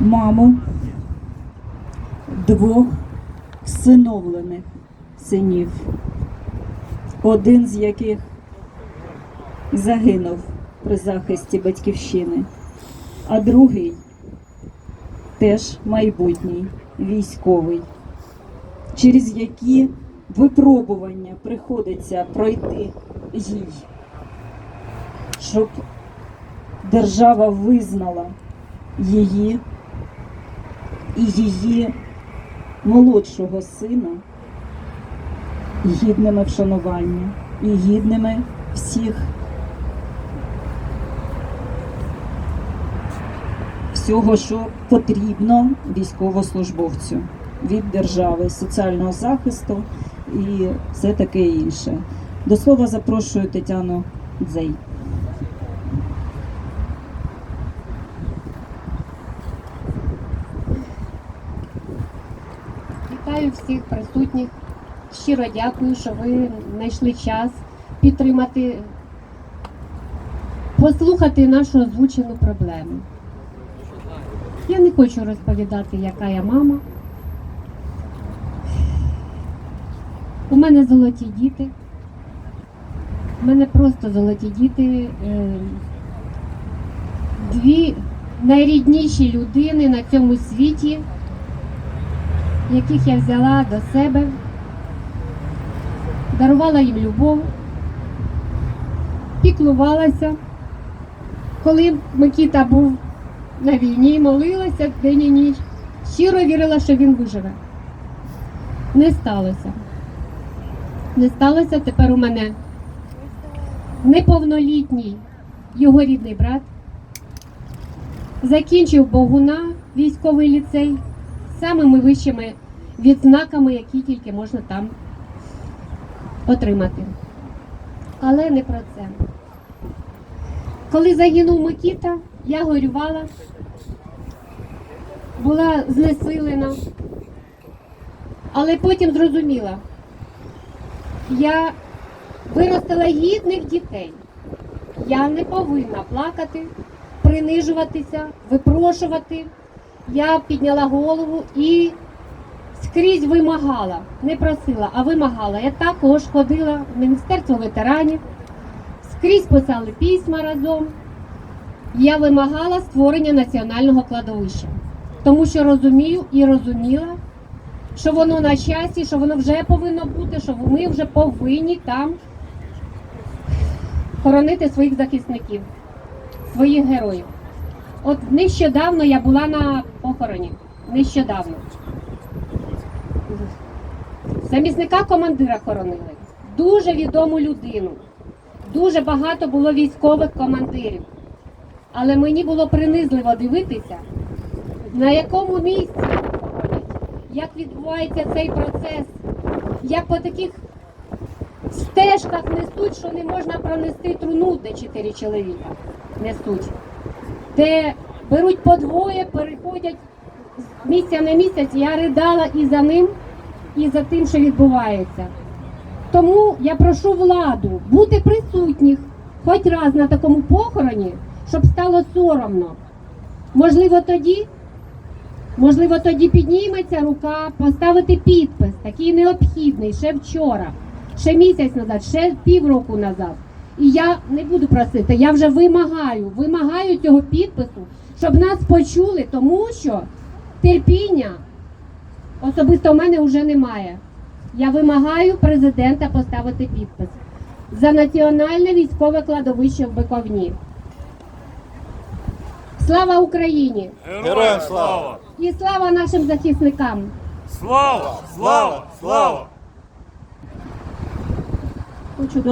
маму двох всиновлених синів, один з яких загинув при захисті батьківщини, а другий теж майбутній військовий, через які випробування приходиться пройти їй, щоб держава визнала її і її молодшого сина гідними вшанування і гідними всіх всього, що потрібно військовослужбовцю від держави, соціального захисту і все таке інше. До слова запрошую Тетяну Дзей. Вітаю всіх присутніх. Щиро дякую, що ви знайшли час підтримати, послухати нашу озвучену проблему. Я не хочу розповідати, яка я мама. У мене золоті діти. У мене просто золоті діти. Е, Дві найрідніші людини на цьому світі яких я взяла до себе, дарувала їм любов, піклувалася. Коли Микіта був на війні, молилася день і ніч, щиро вірила, що він виживе. Не сталося. Не сталося. Тепер у мене неповнолітній його рідний брат. Закінчив Богуна військовий ліцей самими вищими відзнаками, які тільки можна там отримати. Але не про це. Коли загинув Микіта, я горювала, була знесилена, але потім зрозуміла, я виростила гідних дітей. Я не повинна плакати, принижуватися, випрошувати я підняла голову і скрізь вимагала, не просила, а вимагала. Я також ходила в Міністерство ветеранів, скрізь писали письма разом. Я вимагала створення національного кладовища, тому що розумію і розуміла, що воно на часі, що воно вже повинно бути, що ми вже повинні там хоронити своїх захисників, своїх героїв. От нещодавно я була на похороні. Нещодавно. Замісника командира хоронили. Дуже відому людину. Дуже багато було військових командирів. Але мені було принизливо дивитися, на якому місці хоронять, як відбувається цей процес, як по таких стежках несуть, що не можна пронести труну, де чотири чоловіка несуть де беруть по двоє, переходять з місця на місяць. Я ридала і за ним, і за тим, що відбувається. Тому я прошу владу бути присутніх хоч раз на такому похороні, щоб стало соромно. Можливо, тоді, можливо, тоді підніметься рука, поставити підпис, такий необхідний ще вчора, ще місяць назад, ще півроку назад. І я не буду просити, я вже вимагаю, вимагаю цього підпису, щоб нас почули, тому що терпіння особисто в мене вже немає. Я вимагаю президента поставити підпис за національне військове кладовище в Биковні. Слава Україні! Героям слава! І слава нашим захисникам! Слава! Слава! Слава! Хочу